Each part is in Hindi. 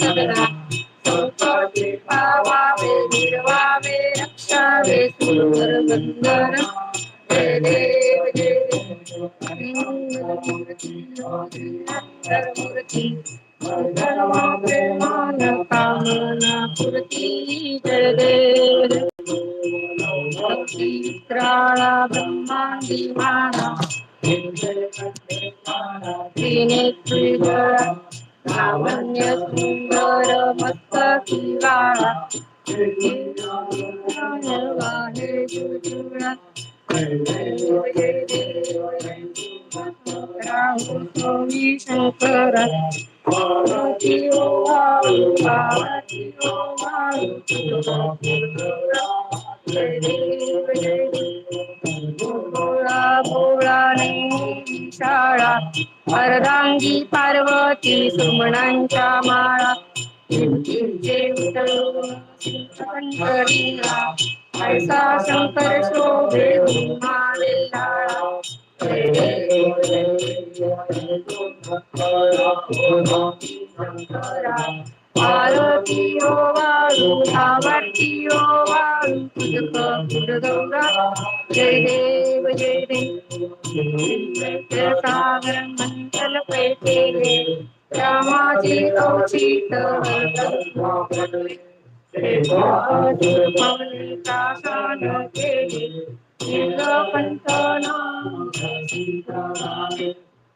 सगळा चौपटी पावावे गिरवावे रक्षावे सुंदर जय देव जय मूर्ती पुरती जय देव ब्रह्मांडी माना तिने त्रिजळा लावण्य सुंदर मस्तकी वाळा वाहे जुजुळा राहू स्वामी शंकर पार्वती ओ वाळू पार्वती ओ वाळू जय देव जय देव भोळा भोळा नेमी शाळा अर्धांगी पार्वती सुमणांच्या माळा ऐसा शंकर शोभे मालेला वाळू सावरती ओ वाळू तुझक पुरगौरा जय देव जय देव। सागर मंथन पैठे रामाची कौशिक कासान केले पंथना डोंगर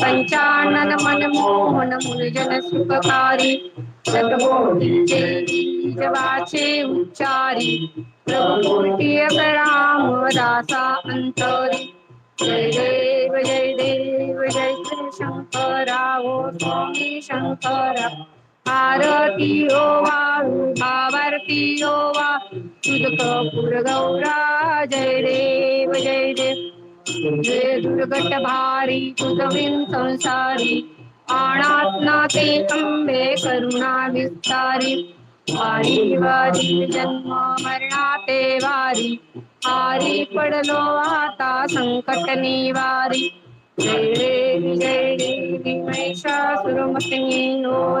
मदनारी मनमोहन मुनिजन सुखकारी जवाचे उच्चारी। प्रभुतीय राम दासा अंतरी जय देव जय देव जय श्री शंकरा ओ स्वामी शंकरा। आरती ओ वाळू आरती ओ वा तुझ गौरा जय देव जय देव। जय दुर्गट भारी तुझविन संसारी आणात्ना ते अंबे करुणा विस्तारी वारी वारी जन्म मरणा ते वारी हारी पडलो आता संकट निवारी. जय देवी जय देवी महिषासुरमर्दिनी ओ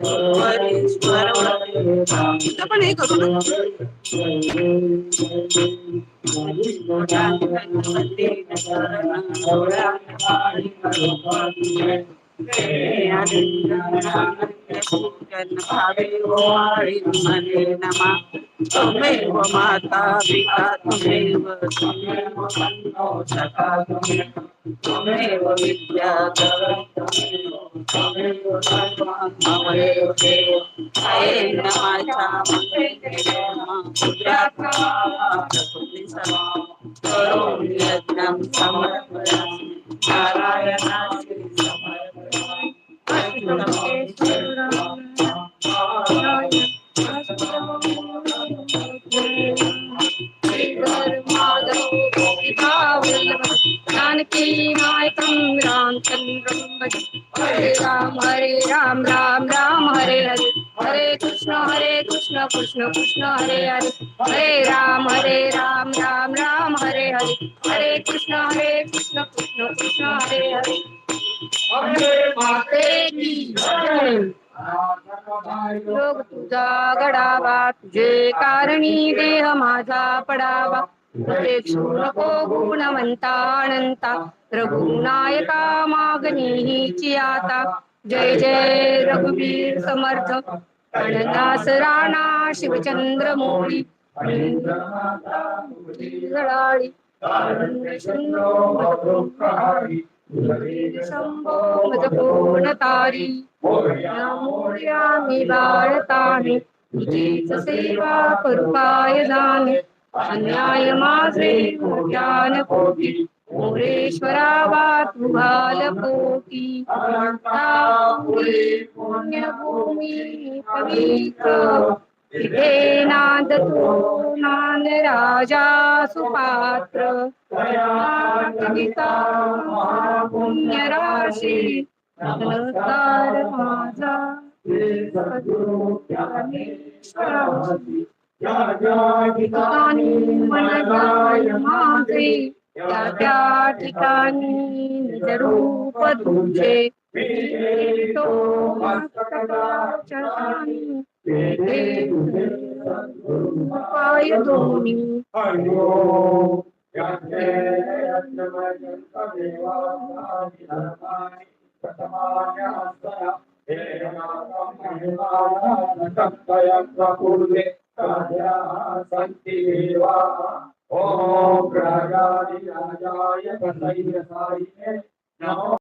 इथं पण हे करू ना त्वमेव माता पिता त्वमेव त्वमेव बन्धो सखा त्वमेव त्वमेव त्वमेव सर्वं ममदेव देव प्रकृति सर्वं करोमि यज्ञं समर्पयामि जानकी नायकं राम चंद्रं हरे राम हरे राम राम राम हरे हरे। हरे कृष्ण हरे कृष्ण कृष्ण कृष्ण हरे हरे। हरे राम हरे राम राम राम हरे हरे। हरे कृष्ण हरे कृष्ण कृष्ण कृष्ण हरे हरे। वंदे माते की जय. योग तुझा घडावा तुझे कारणी देह माझा पडावा। तुझे नको रघुनायका मागणी आता जय जय रघुवीर समर्थ. अनदास राणा शिवचंद्र मोळी जळाळी शंभो मज कोण तारी मोर्या मी बाळताने. तुझीच सेवा करू काय जाणे अन्याय माझे ज्ञान कोटी मोरेश्वरा वात घाल पोटी पुण्यभूमी पवित्र। तिथे नाद तो नान राजा सुपात्र गीता पुण्य राशी नमस्कार परमेश्वराशी. ठिकाणी माझे त्या त्या ठिकाणी रूप तुझे तो मस्तकाच्या स्थानी. तेथे राजाय राजाय नमो